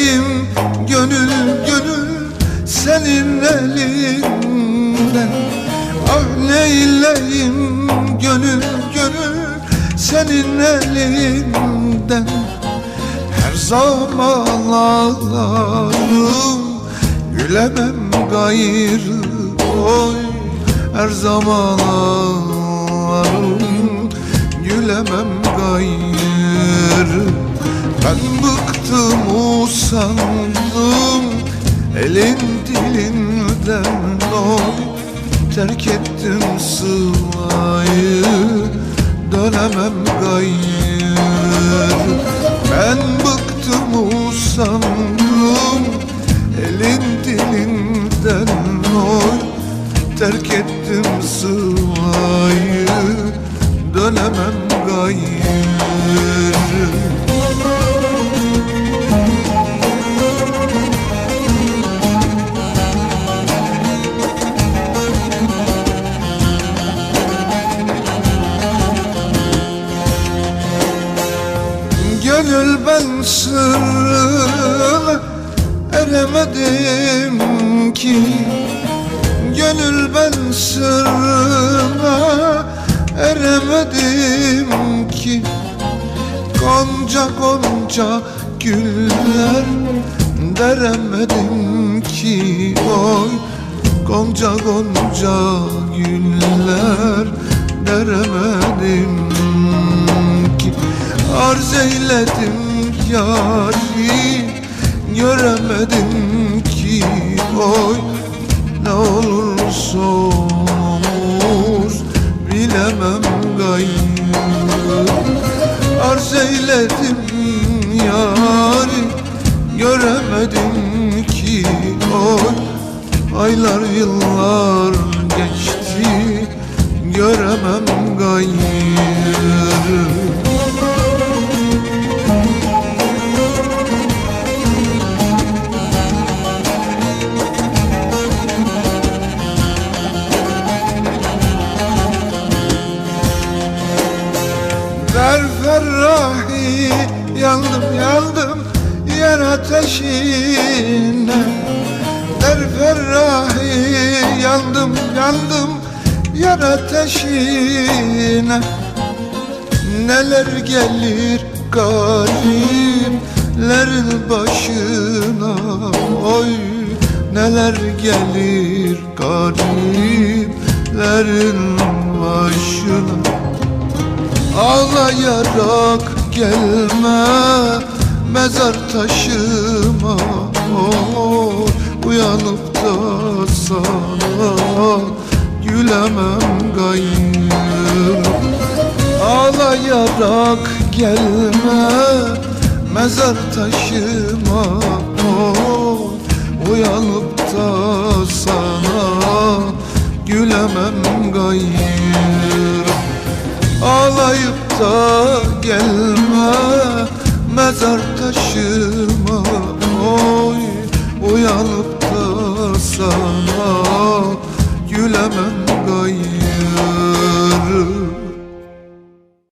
Leyleyim gönül gönül senin elinden. Ah Leyleyim gönül gönül senin elinden. Her zaman ağlarım gülemem gayrı oy Her zaman ağlarım gülemem gayrı ben bıktım usandım Elin dilinden oy Terk ettim sılayı Dönemem gayrı. Ben bıktım usandım Elin dilinden oy Terk ettim sılayı Dönemem gayrı Gönül ben sırrına eremedim ki. Gönül ben sırrına eremedim ki. Gonca gonca güller deremedim ki. Oy gonca gonca güller deremedim ki Arz eyledim yari Göremedim ki oy. Ne olursa olur Bilemem gayrı. Arz eyledim yari Göremedim ki oy. Aylar yıllar ateşine Der ferrahi yandım yandım yer ateşine. Neler gelir gariplerin başına Oy neler gelir gariplerin başına. Ağlayarak gelme mezar taşıma Uyanıp da sana gülemem gayrı. Ağlayarak gelme mezar taşıma Uyanıp da sana gülemem gayrı. Ağlayıp da gelme Mezar taşıma Oy Uyanıp da sana